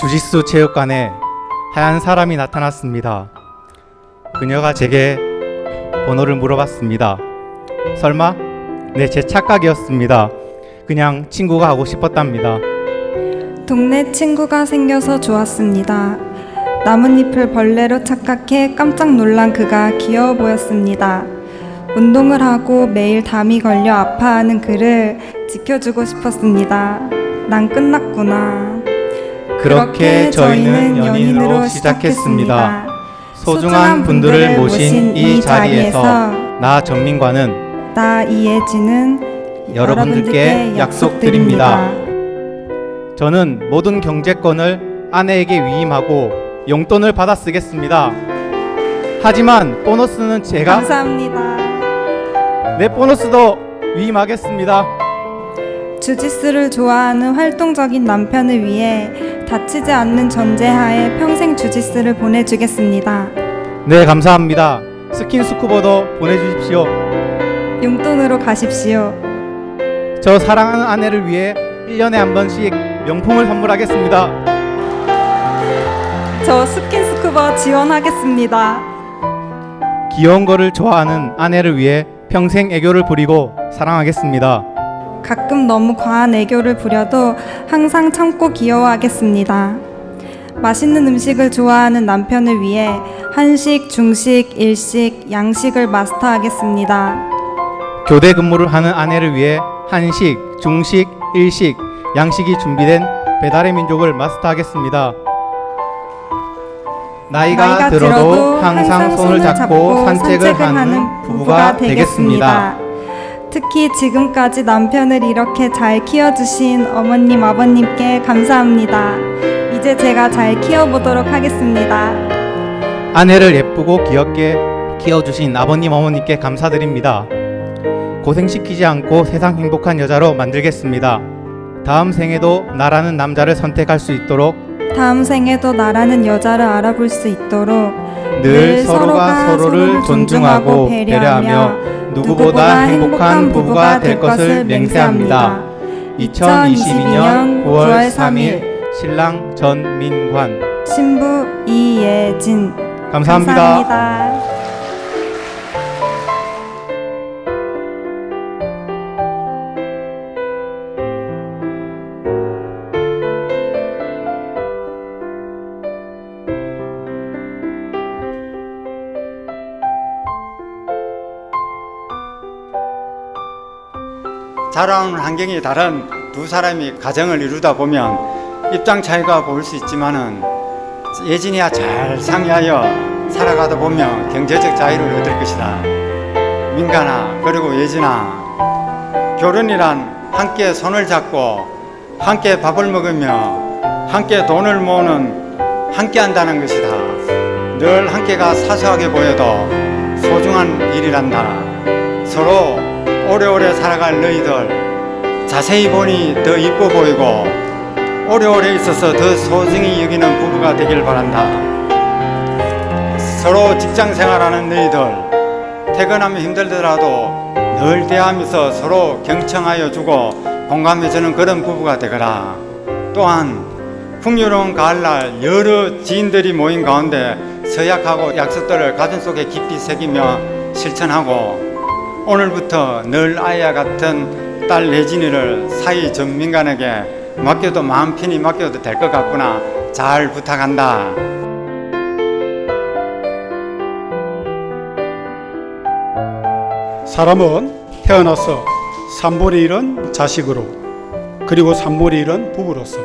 주짓수 체육관에 하얀 사람이 나타났습니다. 그녀가 제게 번호를 물어봤습니다. 설마? 네, 제 착각이었습니다. 그냥 친구가 하고 싶었답니다. 동네 친구가 생겨서 좋았습니다. 나뭇잎을 벌레로 착각해 깜짝 놀란 그가 귀여워 보였습니다. 운동을 하고 매일 담이 걸려 아파하는 그를 지켜주고 싶었습니다. 난 끝났구나. 그렇게 저희는 연인으로 시작했습니다. 소중한 분들을 모신 이 자리에서 나 전민과는 나 이예진은 여러분들께 약속드립니다. 저는 모든 경제권을 아내에게 위임하고 용돈을 받아 쓰겠습니다. 하지만 보너스는 제가 감사합니다. 내 보너스도 위임하겠습니다. 주짓수를 좋아하는 활동적인 남편을 위해 다치지 않는 전제하에 평생 주짓수를 보내주겠습니다. 네, 감사합니다. 스킨 스쿠버도 보내주십시오. 용돈으로 가십시오. 저 사랑하는 아내를 위해 1년에 한 번씩 명품을 선물하겠습니다. 저 스킨 스쿠버 지원하겠습니다. 귀여운 거를 좋아하는 아내를 위해 평생 애교를 부리고 사랑하겠습니다. 가끔 너무 과한 애교를 부려도 항상 참고 귀여워하겠습니다. 맛있는 음식을 좋아하는 남편을 위해 한식, 중식, 일식, 양식을 마스터하겠습니다. 교대 근무를 하는 아내를 위해 한식, 중식, 일식, 양식이 준비된 배달의 민족을 마스터하겠습니다. 나이가, 나이가 들어도 항상 손을 잡고 산책을 하는 부부가 되겠습니다. 특히 지금까지 남편을 이렇게 잘 키워주신 어머님, 아버님께 감사합니다. 이제 제가 잘 키워보도록 하겠습니다. 아내를 예쁘고 귀엽게 키워주신 아버님 어머니께 감사드립니다. 고생시키지 않고 세상 행복한 여자로 만들겠습니다. 다음 생에도 나라는 남자를 선택할 수 있도록 다음 생에도 나라는 여자를 알아볼 수 있도록 늘 서로가 서로를 존중하고 배려하며 누구보다 행복한 부부가 될 것을 맹세합니다. 2022년 9월 3일 신랑 전민관 신부 이예진 감사합니다. 감사합니다. 자라온 환경이 다른 두 사람이 가정을 이루다 보면 입장 차이가 보일 수 있지만은 예진이야 잘 상의하여 살아가다 보면 경제적 자유를 얻을 것이다. 민간아 그리고 예진아 결혼이란 함께 손을 잡고 함께 밥을 먹으며 함께 돈을 모으는 함께 한다는 것이다. 늘 함께가 사소하게 보여도 소중한 일이란다. 서로 오래오래 살아갈 너희들 자세히 보니 더 이뻐 보이고 오래오래 있어서 더 소중히 여기는 부부가 되길 바란다. 서로 직장 생활하는 너희들 퇴근하면 힘들더라도 늘 대하면서 서로 경청하여 주고 공감해주는 그런 부부가 되거라. 또한 풍요로운 가을날 여러 지인들이 모인 가운데 서약하고 약속들을 가슴 속에 깊이 새기며 실천하고 오늘부터 늘 아이와 같은 딸 예진이를 사이 전민간에게 맡겨도 마음 편히 맡겨도 될 것 같구나 잘 부탁한다. 사람은 태어나서 3분의 1은 자식으로 그리고 3분의 1은 부부로서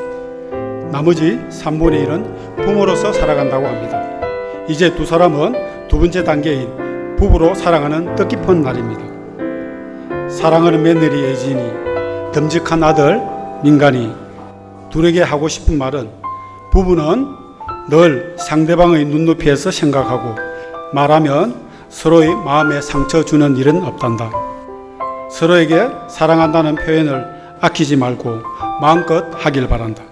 나머지 3분의 1은 부모로서 살아간다고 합니다. 이제 두 사람은 두 번째 단계인 부부로 사랑하는 뜻깊은 날입니다. 사랑하는 며느리 예진이 듬직한 아들 민간이 둘에게 하고 싶은 말은 부부는 늘 상대방의 눈높이에서 생각하고 말하면 서로의 마음에 상처 주는 일은 없단다. 서로에게 사랑한다는 표현을 아끼지 말고 마음껏 하길 바란다.